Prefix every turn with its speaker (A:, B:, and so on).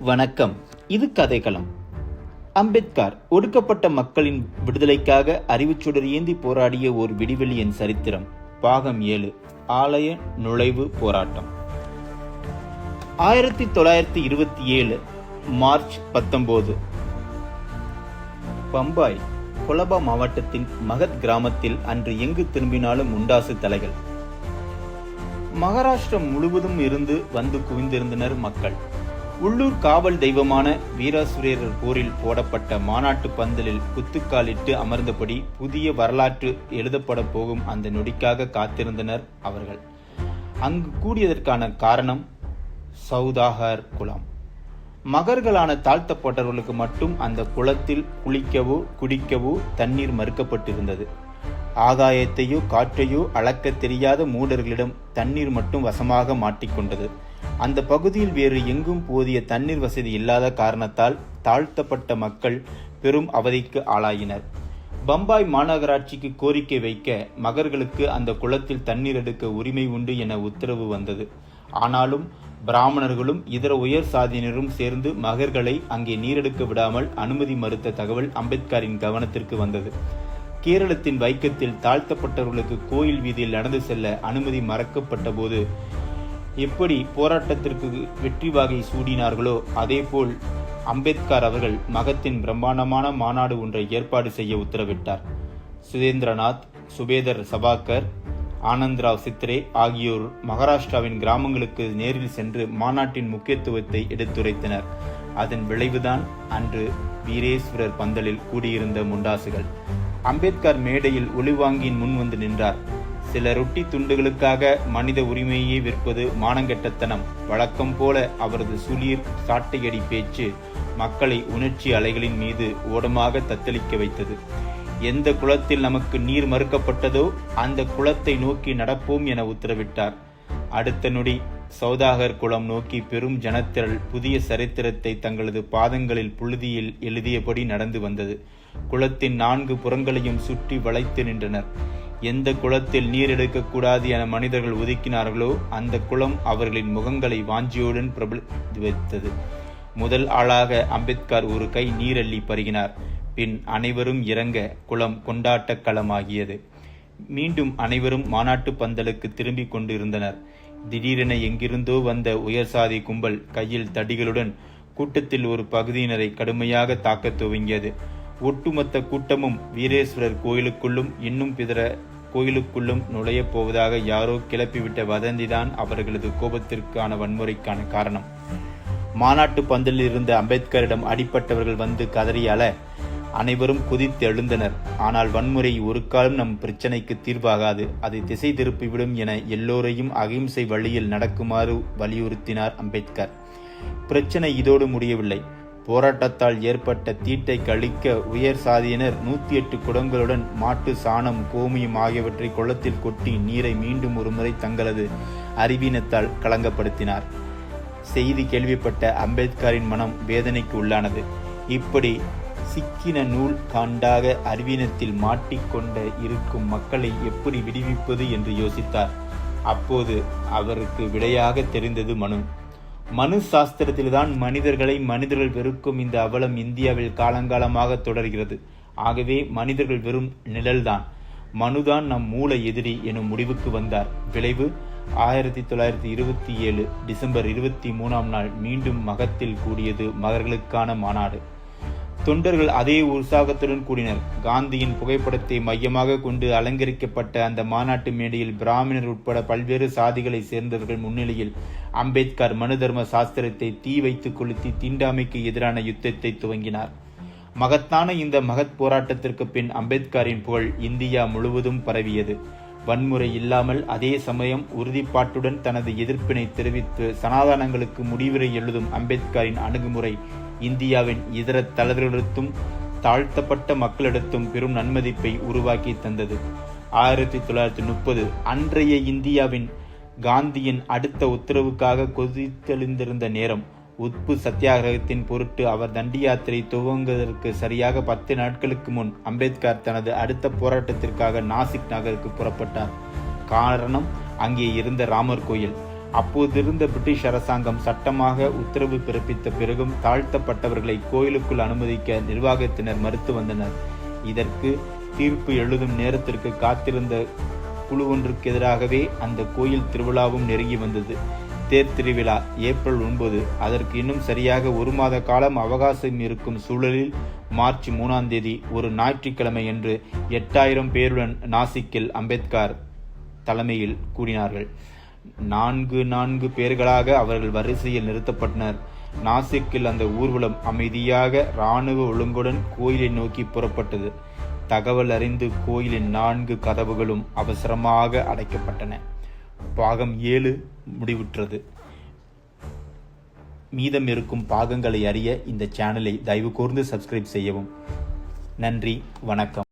A: வணக்கம். இது கதைக்களம். அம்பேத்கர் ஒடுக்கப்பட்ட மக்களின் விடுதலைக்காக அறிவுச்சுடர் ஏந்தி போராடிய ஒரு விடிவெளியின் சரித்திரம் பாகம் ஏழு ஆலய நுழைவு போராட்டம். ஆயிரத்தி தொள்ளாயிரத்தி இருபத்தி ஏழு மார்ச் பத்தொன்பது பம்பாய் கொலபா மாவட்டத்தின் மகத் கிராமத்தில் அன்று எங்கு திரும்பினாலும் உண்டாசு தலைகள். மகாராஷ்டிரம் முழுவதும் இருந்து வந்து குவிந்திருந்தனர் மக்கள். உள்ளூர் காவல் தெய்வமான வீராசுரேரர் போரில் போடப்பட்ட மாநாட்டு பந்தலில் குத்துக்காலிட்டு அமர்ந்தபடி புதிய வரலாற்று எழுதப்பட போகும் அந்த நொடிக்காக காத்திருந்தனர் அவர்கள். அங்கு கூடியதற்கான காரணம் சௌதாகர் குளம் மகர்களான தாழ்த்தப்பட்டவர்களுக்கு மட்டும் அந்த குளத்தில் குளிக்கவோ குடிக்கவோ தண்ணீர் மறுக்கப்பட்டிருந்தது. ஆகாயத்தையோ காற்றையோ அளக்க தெரியாத மூடர்களிடம் தண்ணீர் மட்டும் வசமாக மாட்டிக்கொண்டது. அந்த பகுதியில் வேறு எங்கும் போதிய தண்ணீர் வசதி இல்லாத காரணத்தால் தாழ்த்தப்பட்ட மக்கள் பெரும் அவதிக்கு ஆளாயினர். பம்பாய் மாநகராட்சிக்கு கோரிக்கை வைக்க மகர்களுக்கு அந்த குளத்தில் தண்ணீர் எடுக்க உரிமை உண்டு என உத்தரவு வந்தது. ஆனாலும் பிராமணர்களும் இதர உயர் சாதியினரும் சேர்ந்து மகர்களை அங்கே நீரெடுக்க விடாமல் அனுமதி மறுத்த தகவல் அம்பேத்கரின் கவனத்திற்கு வந்தது. கேரளத்தின் வைக்கத்தில் தாழ்த்தப்பட்டவர்களுக்கு கோயில் வீதியில் நடந்து செல்ல அனுமதி மறக்கப்பட்ட போது எப்படி போராட்டத்திற்கு வெற்றி வாகை சூடினார்களோ அதேபோல் அம்பேத்கர் அவர்கள் மகத்தின் பிரம்மாண்டமான மாநாடு ஒன்றை ஏற்பாடு செய்ய உத்தரவிட்டார். சுதேந்திரநாத் சுபேதர் சபாக்கர் ஆனந்த்ராவ் சித்ரே ஆகியோர் மகாராஷ்டிராவின் கிராமங்களுக்கு நேரில் சென்று மாநாட்டின் முக்கியத்துவத்தை எடுத்துரைத்தனர். அதன் விளைவுதான் அன்று வீரேஸ்வரர் பந்தலில் கூடியிருந்த முண்டாசுகள். அம்பேத்கர் மேடையில் ஒளிவாங்கியின் முன் வந்து நின்றார். சில ரொட்டி துண்டுகளுக்காக மனித உரிமையை விற்பது மானங்கெட்டத்தனம். வழக்கம் போல அவரது சுளீர் சாட்டையடி பேச்சு மக்களை உணர்ச்சி அலைகளின் மீது ஓடமாக தத்தளிக்க வைத்தது. எந்த குளத்தில் நமக்கு நீர் மறுக்கப்பட்டதோ அந்த குளத்தை நோக்கி நடப்போம் என உத்தரவிட்டார். அடுத்த நொடி சௌதாகர் குளம் நோக்கி பெரும் ஜனத்திரள் புதிய சரித்திரத்தை தங்களது பாதங்களில் புழுதியில் எழுதியபடி நடந்து வந்தது. குளத்தின் நான்கு புறங்களையும் சுற்றி வளைத்து நின்றனர். எந்த குளத்தில் நீர் எடுக்கக்கூடாது என மனிதர்கள் ஒதுக்கினார்களோ அந்த குளம் அவர்களின் முகங்களை வாஞ்சியுடன் பிரபலித்தது முதல் ஆளாக அம்பேத்கர் ஒரு கை நீரள்ளி பருகினார். பின் அனைவரும் இறங்க குளம் கொண்டாட்ட களமாகியது. மீண்டும் அனைவரும் மாநாட்டு பந்தலுக்கு திரும்பிக் கொண்டிருந்தனர். திடீரென எங்கிருந்தோ வந்த உயர்சாதி கும்பல் கையில் தடிகளுடன் கூட்டத்தில் ஒரு பகுதியினரை கடுமையாக தாக்கத் துவங்கியது. ஒட்டுமொத்த கூட்டமும் வீரேஸ்வரர் கோயிலுக்குள்ளும் இன்னும் பிதர கோயிலுக்குள்ளும் நுழையப் போவதாக யாரோ கிளப்பிவிட்ட வதந்திதான் அவர்களது கோபத்திற்கான வன்முறைக்கான காரணம். மாநாட்டு பந்தலில் இருந்த அம்பேத்கரிடம் அடிப்பட்டவர்கள் வந்து கதறியால அனைவரும் குதித்து எழுந்தனர் ஆனால் வன்முறை ஒரு காலம் நம் பிரச்சனைக்கு தீர்வாகாது. அதை திசை திருப்பிவிடும் என எல்லோரையும் அகிம்சை வழியில் நடக்குமாறு வலியுறுத்தினார் அம்பேத்கர். பிரச்சனை இதோடு முடியவில்லை. போராட்டத்தால் ஏற்பட்ட தீட்டை கழிக்க உயர் சாதியினர் நூத்தி எட்டு குடங்களுடன் மாட்டு சாணம் கோமியம் ஆகியவற்றை குளத்தில் கொட்டி நீரை மீண்டும் ஒருமுறை தங்களது அறிவீனத்தால் களங்கப்படுத்தினார். செய்தி கேள்விப்பட்ட அம்பேத்கரின் மனம் வேதனைக்கு உள்ளானது. இப்படி சிக்கின நூல் காண்டாக அறிவீனத்தில் மாட்டிக்கொண்ட இருக்கும் மக்களை எப்படி விடுவிப்பது என்று யோசித்தார். அப்போது அவருக்கு விடையாக தெரிந்தது மனு. மனு சாஸ்திரத்தில்தான் மனிதர்களை மனிதர்கள் வெறுக்கும் இந்த அவலம் இந்தியாவில் காலங்காலமாக தொடர்கிறது. ஆகவே மனிதர்கள் வெறும் நிழல்தான். மனுதான் நம் மூல எதிரி எனும் முடிவுக்கு வந்தார். விளைவு ஆயிரத்தி தொள்ளாயிரத்தி இருபத்தி ஏழு டிசம்பர் இருபத்தி மூணாம் நாள் மீண்டும் மகத்தில் கூடியது மகர்களுக்கான மாநாடு. தொண்டர்கள் அதே உற்சாகத்துடன் கூடினர். காந்தியின் புகைப்படத்தை மையமாக கொண்டு அலங்கரிக்கப்பட்ட அந்த மாநாட்டு மேடையில் பிராமணர் உட்பட பல்வேறு சாதிகளை சேர்ந்தவர்கள் முன்னிலையில் அம்பேத்கர் மனு தர்ம சாஸ்திரத்தை தீ வைத்து கொளுத்தி தீண்டாமைக்கு எதிரான யுத்தத்தை துவங்கினார். மகத்தான இந்த மகத் போராட்டத்திற்கு பின் அம்பேத்கரின் புகழ் இந்தியா முழுவதும் பரவியது. வன்முறை இல்லாமல் அதே சமயம் உறுதிப்பாட்டுடன் தனது எதிர்ப்பினை தெரிவித்து சனாதனங்களுக்கு முடிவுரை எழுதும் அம்பேத்கரின் அணுகுமுறை இந்தியாவின் இதர தலைவர்களிடத்தும் தாழ்த்தப்பட்ட மக்களிடத்தும் பெரும் நன்மதிப்பை உருவாக்கி தந்தது. ஆயிரத்தி தொள்ளாயிரத்தி முப்பது அன்றைய இந்தியாவின் காந்தியின் அடுத்த உத்தரவுக்காக கொதித்தெழுந்திருந்த நேரம் உப்பு சத்தியாகிரகத்தின் பொருட்டு அவர் தண்டி யாத்திரை துவங்குவதற்கு சரியாக பத்து நாட்களுக்கு முன் அம்பேத்கர் தனது அடுத்த போராட்டத்திற்காக நாசிக் நகருக்கு புறப்பட்டார். காரணம் அங்கே இருந்த ராமர் கோயில். அப்போதிருந்த பிரிட்டிஷ் அரசாங்கம் சட்டமாக உத்தரவு பிறப்பித்த பிறகும் தாழ்த்தப்பட்டவர்களை கோயிலுக்குள் அனுமதிக்க நிர்வாகத்தினர் மறுத்து வந்தனர். இதற்கு தீர்ப்பு எழுதும் நேரத்திற்கு காத்திருந்த குழு ஒன்றுக்கு எதிராகவே அந்த கோயில் திருவிழாவும் நெருங்கி வந்தது. தேர் திருவிழா ஏப்ரல் ஒன்பது. அதற்கு இன்னும் சரியாக ஒரு மாத காலம் அவகாசம் இருக்கும் சூழலில் மார்ச் மூணாம் தேதி ஒரு ஞாயிற்றுக்கிழமை என்று எட்டாயிரம் பேருடன் நாசிக்கில் அம்பேத்கர் தலைமையில் கூடினார்கள் நான்கு நான்கு பேர்களாக அவர்கள் வரிசையில் நிறுத்தப்பட்டனர். நாசிக்கில் அந்த ஊர்வலம் அமைதியாக இராணுவ ஒழுங்குடன் கோயிலை நோக்கி புறப்பட்டது. தகவல் அறிந்து கோயிலின் நான்கு கதவுகளும் அவசரமாக அடைக்கப்பட்டன. பாகம் ஏழு முடிவுற்றது. மீதம் இருக்கும் பாகங்களை அறிய இந்த சேனலை தயவு கூர்ந்து சப்ஸ்கிரைப் செய்யவும். நன்றி வணக்கம்.